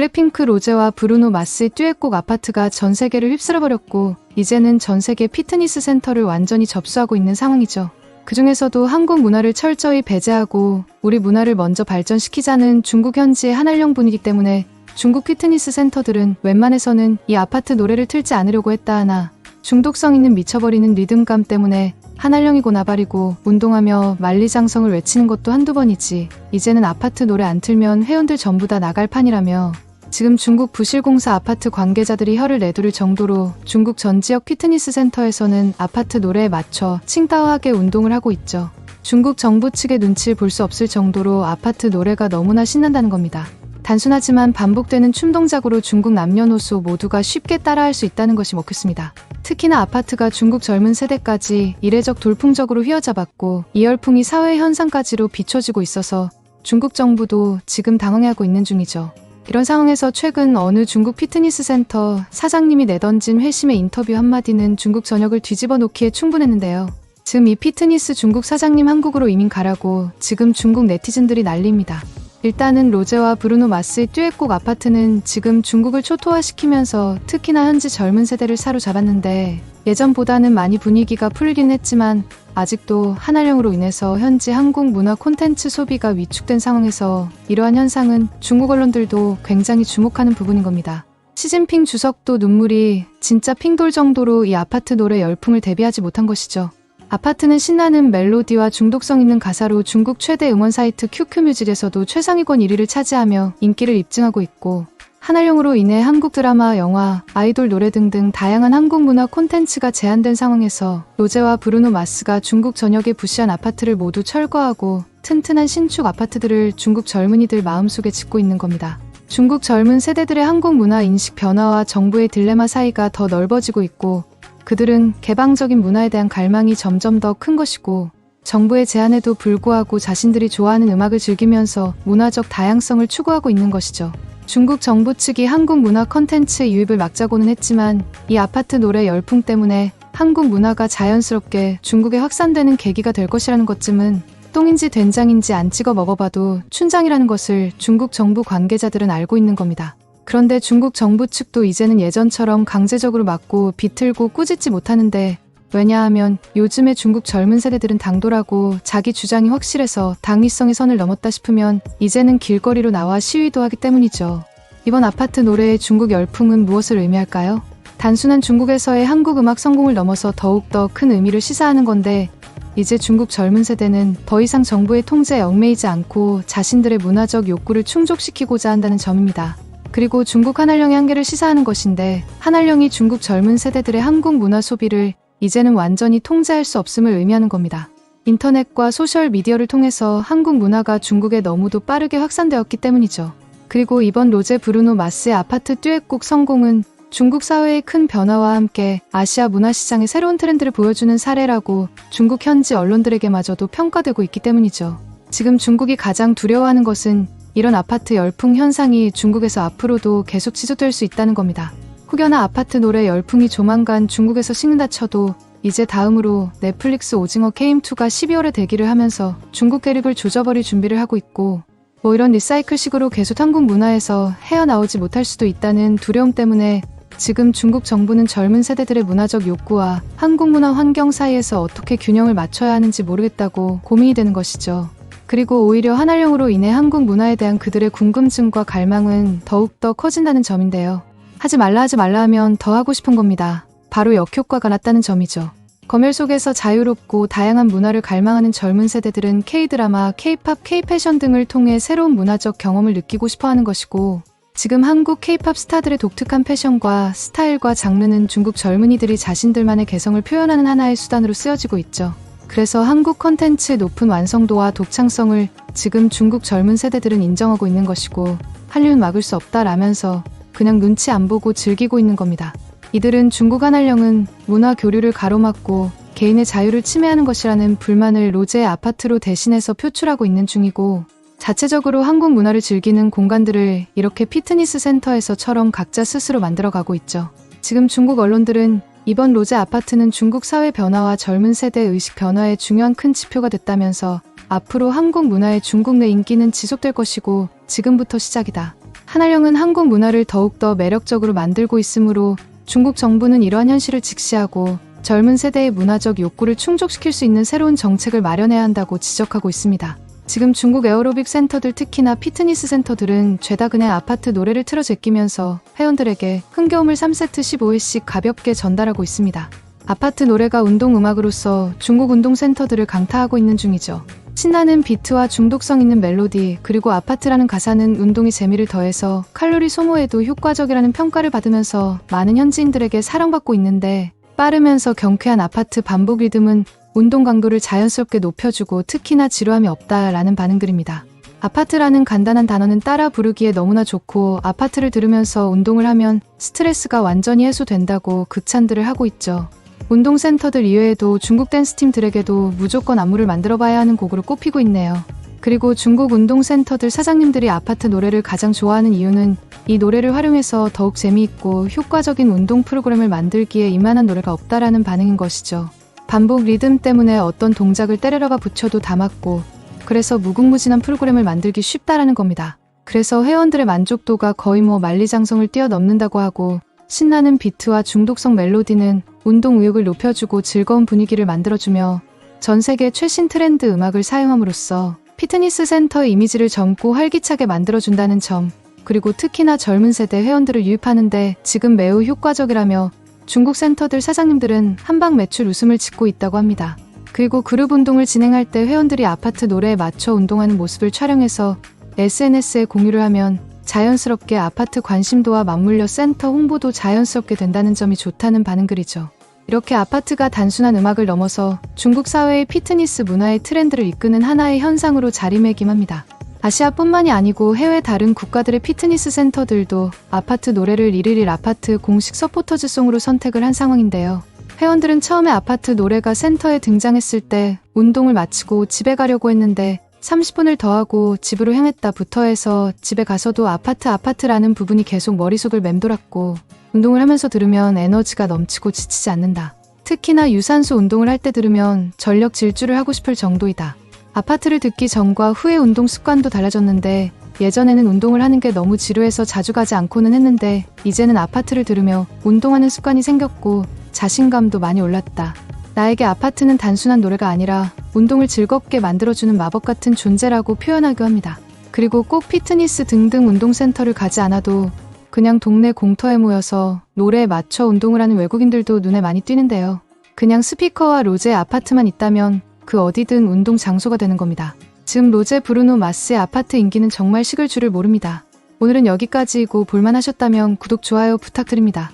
블랙핑크 로제와 브루노 마스의 듀엣곡 아파트가 전 세계를 휩쓸어버렸고 이제는 전 세계 피트니스 센터를 완전히 접수하고 있는 상황이죠. 그 중에서도 한국 문화를 철저히 배제하고 우리 문화를 먼저 발전시키자는 중국 현지의 한알령 분이기 때문에 중국 피트니스 센터들은 웬만해서는 이 아파트 노래를 틀지 않으려고 했다 하나 중독성 있는 미쳐버리는 리듬감 때문에 한알령이고 나발이고 운동하며 만리장성을 외치는 것도 한두 번이지 이제는 아파트 노래 안 틀면 회원들 전부 다 나갈 판이라며 지금 중국 부실공사 아파트 관계자들이 혀를 내두를 정도로 중국 전 지역 피트니스 센터에서는 아파트 노래에 맞춰 칭따오하게 운동을 하고 있죠. 중국 정부 측의 눈치를 볼 수 없을 정도로 아파트 노래가 너무나 신난다는 겁니다. 단순하지만 반복되는 춤 동작으로 중국 남녀노소 모두가 쉽게 따라할 수 있다는 것이 먹혔습니다. 특히나 아파트가 중국 젊은 세대까지 이례적 돌풍적으로 휘어잡았고 이 열풍이 사회 현상까지로 비춰지고 있어서 중국 정부도 지금 당황해하고 있는 중이죠. 이런 상황에서 최근 어느 중국 피트니스 센터 사장님이 내던진 회심의 인터뷰 한마디는 중국 전역을 뒤집어 놓기에 충분했는데요. 지금 이 피트니스 중국 사장님 한국으로 이민 가라고 지금 중국 네티즌들이 난립니다. 일단은 로제와 브루노 마스의 듀엣곡 아파트는 지금 중국을 초토화시키면서 특히나 현지 젊은 세대를 사로잡았는데 예전보다는 많이 분위기가 풀리긴 했지만 아직도 한알령으로 인해서 현지 한국 문화 콘텐츠 소비가 위축된 상황에서 이러한 현상은 중국 언론들도 굉장히 주목하는 부분인 겁니다. 시진핑 주석도 눈물이 진짜 핑돌 정도로 이 아파트 노래 열풍을 대비하지 못한 것이죠. 아파트는 신나는 멜로디와 중독성 있는 가사로 중국 최대 음원 사이트 QQ뮤직에서도 최상위권 1위를 차지하며 인기를 입증하고 있고 한알령으로 인해 한국 드라마, 영화, 아이돌 노래 등등 다양한 한국 문화 콘텐츠가 제한된 상황에서 로제와 브루노 마스가 중국 전역의 부시한 아파트를 모두 철거하고 튼튼한 신축 아파트들을 중국 젊은이들 마음속에 짓고 있는 겁니다. 중국 젊은 세대들의 한국 문화 인식 변화와 정부의 딜레마 사이가 더 넓어지고 있고 그들은 개방적인 문화에 대한 갈망이 점점 더 큰 것이고 정부의 제한에도 불구하고 자신들이 좋아하는 음악을 즐기면서 문화적 다양성을 추구하고 있는 것이죠. 중국 정부 측이 한국 문화 컨텐츠 유입을 막자고는 했지만 이 아파트 노래 열풍 때문에 한국 문화가 자연스럽게 중국에 확산되는 계기가 될 것이라는 것쯤은 똥인지 된장인지 안 찍어 먹어봐도 춘장이라는 것을 중국 정부 관계자들은 알고 있는 겁니다. 그런데 중국 정부 측도 이제는 예전처럼 강제적으로 막고 비틀고 꾸짖지 못하는데 왜냐하면 요즘의 중국 젊은 세대들은 당돌하고 자기 주장이 확실해서 당위성의 선을 넘었다 싶으면 이제는 길거리로 나와 시위도 하기 때문이죠. 이번 아파트 노래의 중국 열풍은 무엇을 의미할까요? 단순한 중국에서의 한국 음악 성공을 넘어서 더욱더 큰 의미를 시사하는 건데 이제 중국 젊은 세대는 더 이상 정부의 통제에 얽매이지 않고 자신들의 문화적 욕구를 충족시키고자 한다는 점입니다. 그리고 중국 한알령의 한계를 시사하는 것인데 한알령이 중국 젊은 세대들의 한국 문화 소비를 이제는 완전히 통제할 수 없음을 의미하는 겁니다. 인터넷과 소셜 미디어를 통해서 한국 문화가 중국에 너무도 빠르게 확산되었기 때문이죠. 그리고 이번 로제 브루노 마스의 아파트 듀엣곡 성공은 중국 사회의 큰 변화와 함께 아시아 문화 시장의 새로운 트렌드를 보여주는 사례라고 중국 현지 언론들에게마저도 평가되고 있기 때문이죠. 지금 중국이 가장 두려워하는 것은 이런 아파트 열풍 현상이 중국에서 앞으로도 계속 지속될 수 있다는 겁니다. 혹여나 아파트 노래 열풍이 조만간 중국에서 식는다 쳐도 이제 다음으로 넷플릭스 오징어 게임2가 12월에 대기를 하면서 중국 대륙을 조져버릴 준비를 하고 있고 뭐 이런 리사이클식으로 계속 한국 문화에서 헤어나오지 못할 수도 있다는 두려움 때문에 지금 중국 정부는 젊은 세대들의 문화적 욕구와 한국 문화 환경 사이에서 어떻게 균형을 맞춰야 하는지 모르겠다고 고민이 되는 것이죠. 그리고 오히려 한알령으로 인해 한국 문화에 대한 그들의 궁금증과 갈망은 더욱더 커진다는 점인데요. 하지 말라 하지 말라 하면 더 하고 싶은 겁니다. 바로 역효과가 났다는 점이죠. 검열 속에서 자유롭고 다양한 문화를 갈망하는 젊은 세대들은 K-드라마, K-팝, K-패션 등을 통해 새로운 문화적 경험을 느끼고 싶어 하는 것이고 지금 한국 K-팝 스타들의 독특한 패션과 스타일과 장르는 중국 젊은이들이 자신들만의 개성을 표현하는 하나의 수단으로 쓰여지고 있죠. 그래서 한국 컨텐츠의 높은 완성도와 독창성을 지금 중국 젊은 세대들은 인정하고 있는 것이고 한류는 막을 수 없다라면서 그냥 눈치 안 보고 즐기고 있는 겁니다. 이들은 중국 한알령은 문화 교류를 가로막고 개인의 자유를 침해하는 것이라는 불만을 로제의 아파트로 대신해서 표출하고 있는 중이고 자체적으로 한국 문화를 즐기는 공간들을 이렇게 피트니스 센터에서처럼 각자 스스로 만들어가고 있죠. 지금 중국 언론들은 이번 로제 아파트는 중국 사회 변화와 젊은 세대 의식 변화의 중요한 큰 지표가 됐다면서 앞으로 한국 문화의 중국 내 인기는 지속될 것이고 지금부터 시작이다. 한알령은 한국 문화를 더욱더 매력적으로 만들고 있으므로 중국 정부는 이러한 현실을 직시하고 젊은 세대의 문화적 욕구를 충족시킬 수 있는 새로운 정책을 마련해야 한다고 지적하고 있습니다. 지금 중국 에어로빅 센터들 특히나 피트니스 센터들은 죄다 그냥 아파트 노래를 틀어 제끼면서 회원들에게 흥겨움을 3세트 15회씩 가볍게 전달하고 있습니다. 아파트 노래가 운동 음악으로서 중국 운동 센터들을 강타하고 있는 중이죠. 신나는 비트와 중독성 있는 멜로디, 그리고 아파트라는 가사는 운동의 재미를 더해서 칼로리 소모에도 효과적이라는 평가를 받으면서 많은 현지인들에게 사랑받고 있는데 빠르면서 경쾌한 아파트 반복 리듬은 운동 강도를 자연스럽게 높여주고 특히나 지루함이 없다라는 반응들입니다. 아파트라는 간단한 단어는 따라 부르기에 너무나 좋고 아파트를 들으면서 운동을 하면 스트레스가 완전히 해소된다고 극찬들을 하고 있죠. 운동센터들 이외에도 중국 댄스팀들에게도 무조건 안무를 만들어 봐야 하는 곡으로 꼽히고 있네요. 그리고 중국 운동센터들 사장님들이 아파트 노래를 가장 좋아하는 이유는 이 노래를 활용해서 더욱 재미있고 효과적인 운동 프로그램을 만들기에 이만한 노래가 없다라는 반응인 것이죠. 반복 리듬 때문에 어떤 동작을 때려려가 붙여도 다 맞고 그래서 무궁무진한 프로그램을 만들기 쉽다라는 겁니다. 그래서 회원들의 만족도가 거의 뭐 만리장성을 뛰어넘는다고 하고 신나는 비트와 중독성 멜로디는 운동 의욕을 높여주고 즐거운 분위기를 만들어주며 전 세계 최신 트렌드 음악을 사용함으로써 피트니스 센터의 이미지를 젊고 활기차게 만들어준다는 점, 그리고 특히나 젊은 세대 회원들을 유입하는데 지금 매우 효과적이라며 중국 센터들 사장님들은 한방 매출 웃음을 짓고 있다고 합니다. 그리고 그룹 운동을 진행할 때 회원들이 아파트 노래에 맞춰 운동하는 모습을 촬영해서 SNS에 공유를 하면 자연스럽게 아파트 관심도와 맞물려 센터 홍보도 자연스럽게 된다는 점이 좋다는 반응글이죠. 이렇게 아파트가 단순한 음악을 넘어서 중국 사회의 피트니스 문화의 트렌드를 이끄는 하나의 현상으로 자리매김합니다. 아시아뿐만이 아니고 해외 다른 국가들의 피트니스 센터들도 아파트 노래를 일일일 아파트 공식 서포터즈송으로 선택을 한 상황인데요. 회원들은 처음에 아파트 노래가 센터에 등장했을 때 운동을 마치고 집에 가려고 했는데 30분을 더하고 집으로 향했다부터 해서 집에 가서도 아파트 아파트라는 부분이 계속 머릿속을 맴돌았고 운동을 하면서 들으면 에너지가 넘치고 지치지 않는다. 특히나 유산소 운동을 할 때 들으면 전력 질주를 하고 싶을 정도이다. 아파트를 듣기 전과 후의 운동 습관도 달라졌는데 예전에는 운동을 하는 게 너무 지루해서 자주 가지 않고는 했는데 이제는 아파트를 들으며 운동하는 습관이 생겼고 자신감도 많이 올랐다. 나에게 아파트는 단순한 노래가 아니라 운동을 즐겁게 만들어주는 마법 같은 존재라고 표현하기도 합니다. 그리고 꼭 피트니스 등등 운동센터를 가지 않아도 그냥 동네 공터에 모여서 노래에 맞춰 운동을 하는 외국인들도 눈에 많이 띄는데요. 그냥 스피커와 로제 아파트만 있다면 그 어디든 운동 장소가 되는 겁니다. 지금 로제 브루노 마스의 아파트 인기는 정말 식을 줄을 모릅니다. 오늘은 여기까지이고 볼만하셨다면 구독, 좋아요 부탁드립니다.